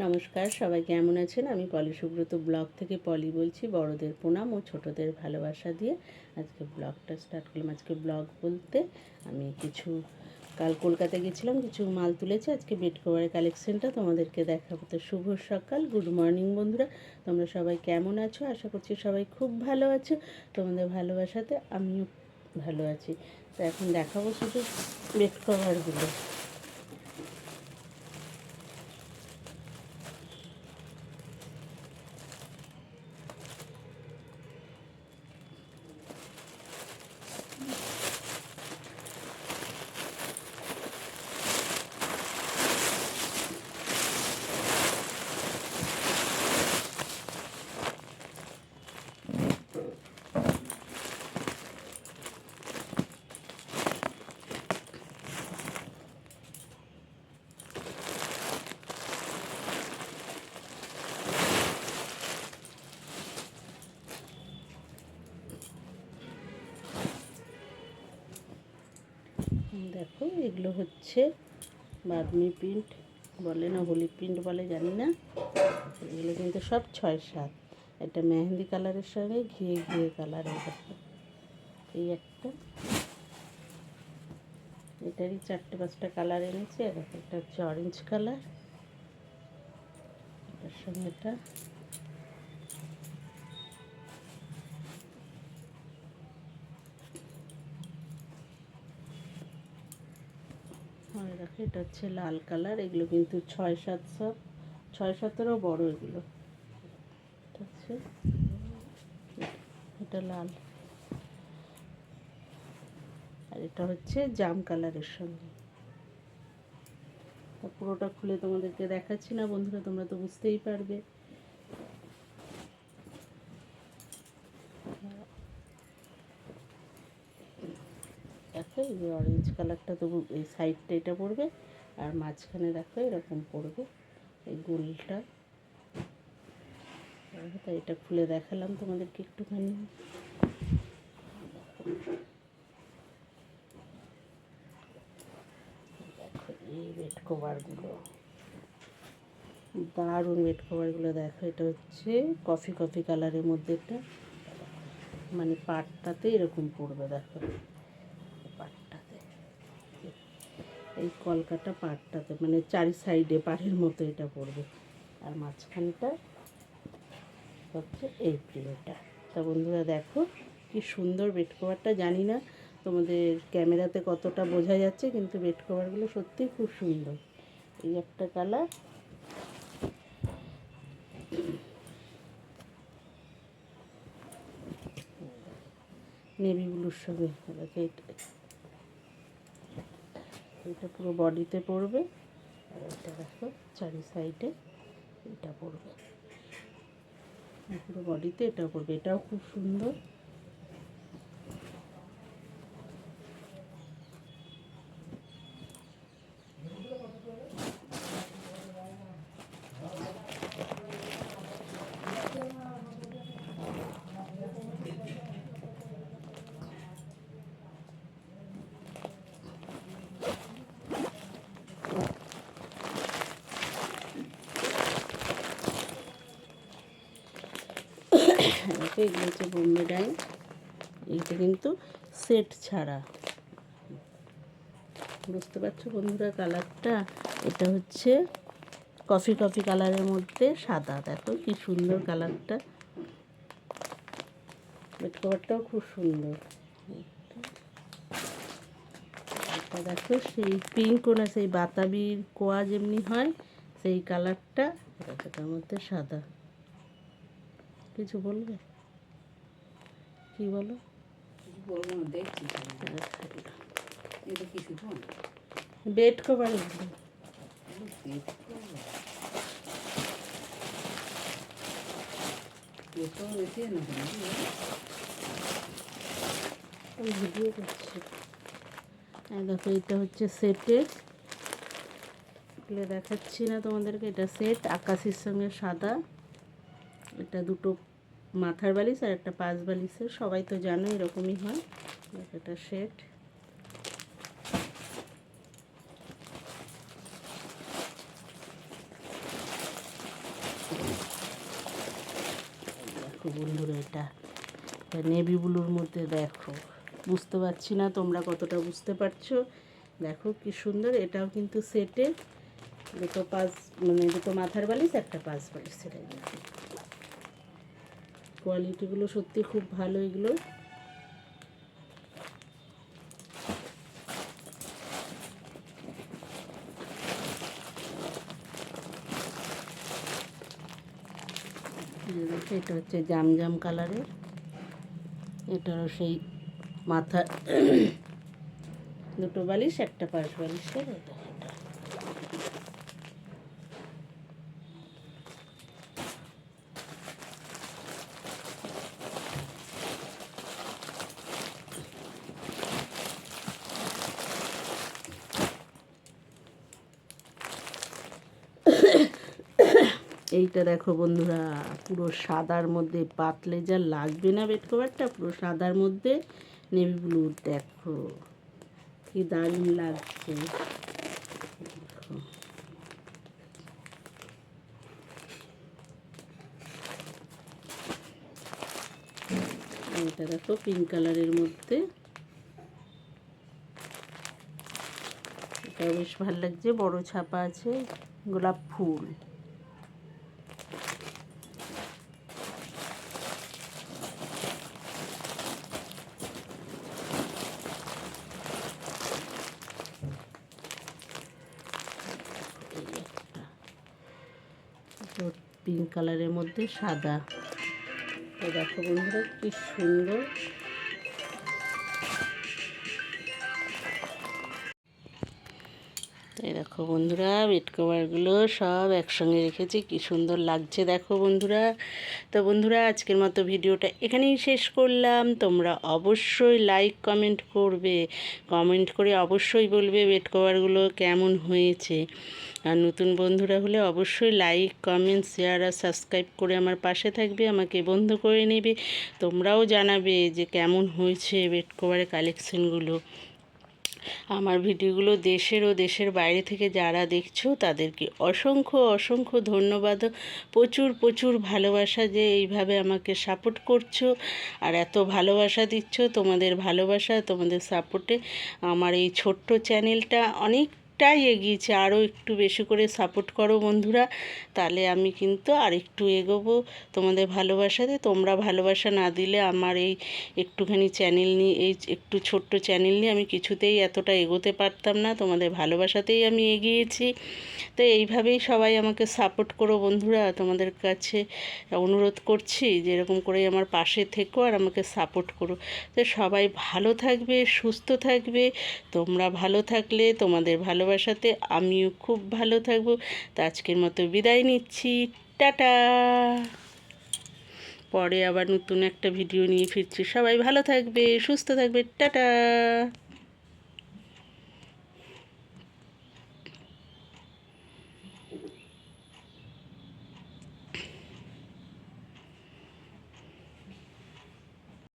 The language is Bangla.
নমস্কার, সবাই কেমন আছেন? আমি পলি সুব্রত, ব্লগ থেকে পলি বলছি, বড়দের প্রণাম ও ছোটদের ভালোবাসা দিয়ে আজকে ব্লগটা স্টার্ট করলাম। আজকে ব্লগ বলতে আমি কিছু, কাল কলকাতা গেছিলাম, কিছু মাল তুলেছি। আজকে বেড কভারের কালেকশনটা তোমাদেরকে দেখাবো। তো শুভ সকাল গুড মর্নিং বন্ধুরা, তোমরা সবাই কেমন আছো? আশা করছি সবাই খুব ভালো আছো। তোমাদের ভালোবাসাতে আমিও ভালো আছি। তো এখন দেখাবো শুধু বেড কভারগুলো। দেখো, এগুলো হচ্ছে বাদমি প্রিন্ট বলে না, হোলি প্রিন্ট বলে, জানি না। এগুলো কিন্তু সব ছয় সাত। একটা মেহেন্দি কালারের সঙ্গে ঘিয়ে ঘিয়ে কালারের এই একটা। এটারই চারটে পাঁচটা কালার এনেছি, আর এটা হচ্ছে অরেঞ্জ কালার। এটার সঙ্গে এটা। এটা হচ্ছে লাল কালার, এগুলো কিন্তু ছয় সাতশো ছয় সাতেরও বড় এগুলো। এটা হচ্ছে, এটা লাল। আর এটা হচ্ছে জাম কালারের সঙ্গে। পুরোটা খুলে তোমাদেরকে দেখাচ্ছি না বন্ধুরা, তোমরা তো বুঝতেই পারবে। দেখো এই যে অরেঞ্জ কালারটা তবু এই সাইডটা এটা পড়বে, আর মাঝখানে দেখো এরকম পড়বে এই গোলটা। তাই এটা খুলে দেখালাম তোমাদেরকে একটুখানি। এই কভারগুলো দারুণ বেড কভারগুলো দেখো এটা হচ্ছে কফি কফি কালারের মধ্যে এটা মানে পাটটাতে এরকম পড়বে, দেখো পাটটাতে এই কলকাটা পাটটাতে মানে চারি সাইডে, পাড়ের মতো এটা পড়বে। আর মাঝখানটা হচ্ছে এই প্রিয়টা তা বন্ধুরা, দেখো কি সুন্দর বেড কভারটা। জানি না তোমাদের ক্যামেরাতে কতটা বোঝা যাচ্ছে, কিন্তু বেড কভারগুলো সত্যিই খুব সুন্দর। এই একটা কালার। নেভি ব্লুর সঙ্গে। দেখো এটা পুরো বডিতে পড়বে। আর এটা দেখো, চারি সাইডে এটা পড়বে। পুরো বডিতে এটা পড়বে। এটাও খুব সুন্দর। দেখো এগুলো হচ্ছে বোম্বে ডাইন। এইটা কিন্তু সেট ছাড়া। বুঝতে পারছ বন্ধুরা কালারটা? এটা হচ্ছে কফি কফি কালারের মধ্যে সাদা। দেখো কি সুন্দর কালারটা। বেড কভারটাও খুব সুন্দর। দেখো, সেই পিঙ্ক না সেই বাতাবির কোয়া যেমনি হয়, সেই কালারটা তার মধ্যে সাদা। কিছু বলবে? কি বলো? বলব না দেখছি এটা কি শুধু বেড কভার ভিডিও করছি। দেখো এটা হচ্ছে সেটের দেখাচ্ছি না তোমাদেরকে এটা সেট আকাশির সঙ্গে সাদা। এটা দুটো মাথার বালিশ আর একটা পাঁচ বালিশের, সবাই তো জানো এরকমই হয়। একটা সেট এটা এটা নেভি ব্লুর মধ্যে দেখো। বুঝতে পারছি না তোমরা কতটা বুঝতে পারছ। দেখো কি সুন্দর, এটাও কিন্তু সেটে দুটো পাঁচ মানে দুটো মাথার বালিশ, একটা পাঁচ বালিশ সেটাই দেখো কোয়ালিটিগুলো সত্যি খুব ভালো এগুলো। এটা হচ্ছে জাম জাম কালারের। এটারও সেই মাথা দুটো বালিশ, একটা পাশ বালিশের এটা এইটা দেখো বন্ধুরা, পুরো সাদার মধ্যে পাতলে যা লাগবে না বেড কভারটা পুরো সাদার মধ্যে নেভি ব্লু দেখো কি দারুণ লাগছে। এইটা দেখো পিঙ্ক কালারের মধ্যে এটা বেশ ভালো লাগছে। বড় ছাপা আছে, গোলাপ ফুল। পিঙ্ক কালারের মধ্যে সাদা। দেখো বন্ধুরা, কি সুন্দর। দেখো বন্ধুরা বেড কভারগুলো সব একসঙ্গে রেখেছি। কি সুন্দর লাগছে দেখো বন্ধুরা। তো বন্ধুরা, আজকের মতো ভিডিওটা এখানেই শেষ করলাম। তোমরা অবশ্যই লাইক কমেন্ট করবে। কমেন্ট করে অবশ্যই বলবে বেড কভারগুলো কেমন হয়েছে। আর নতুন বন্ধুরা হলে অবশ্যই লাইক কমেন্ট শেয়ার আর সাবস্ক্রাইব করে আমার পাশে থাকবে, আমাকে বন্ধু করে নেবে। তোমরাও জানাবে যে কেমন হয়েছে বেড কভারের কালেকশনগুলো আমার ভিডিওগুলো দেশের ও দেশের বাইরে থেকে যারা দেখছ, তাদেরকে অসংখ্য অসংখ্য ধন্যবাদ। প্রচুর প্রচুর ভালোবাসা যে এইভাবে আমাকে সাপোর্ট করছ আর এত ভালোবাসা দিচ্ছ তোমাদের ভালোবাসা, তোমাদের সাপোর্টে আমার এই ছোট্ট চ্যানেলটা অনেকটাই এগিয়েছে। আরও একটু বেশি করে সাপোর্ট করো বন্ধুরা। তাহলে আমি কিন্তু আর একটু এগোবো তোমাদের ভালোবাসাতে। তোমরা ভালোবাসা না দিলে আমার এই একটুখানি চ্যানেল নিয়ে, এই একটু ছোট্ট চ্যানেল নিয়ে আমি কিছুতেই এতটা এগোতে পারতাম না। তোমাদের ভালোবাসাতেই আমি এগিয়েছি। তো এইভাবেই সবাই আমাকে সাপোর্ট করো বন্ধুরা। তোমাদের কাছে অনুরোধ করছি যে এরকম করেই আমার পাশে থেকো আর আমাকে সাপোর্ট করো। তো সবাই ভালো থাকবে, সুস্থ থাকবে। তোমরা ভালো থাকলে তোমাদের ভালোবাসাতে আমিও খুব ভালো থাকব। তো আজকের মতো বিদায় নিচ্ছি। টাটা! পরে আবার নতুন একটা ভিডিও নিয়ে ফিরছি। সবাই ভালো থাকবে, সুস্থ থাকবে। টাটা!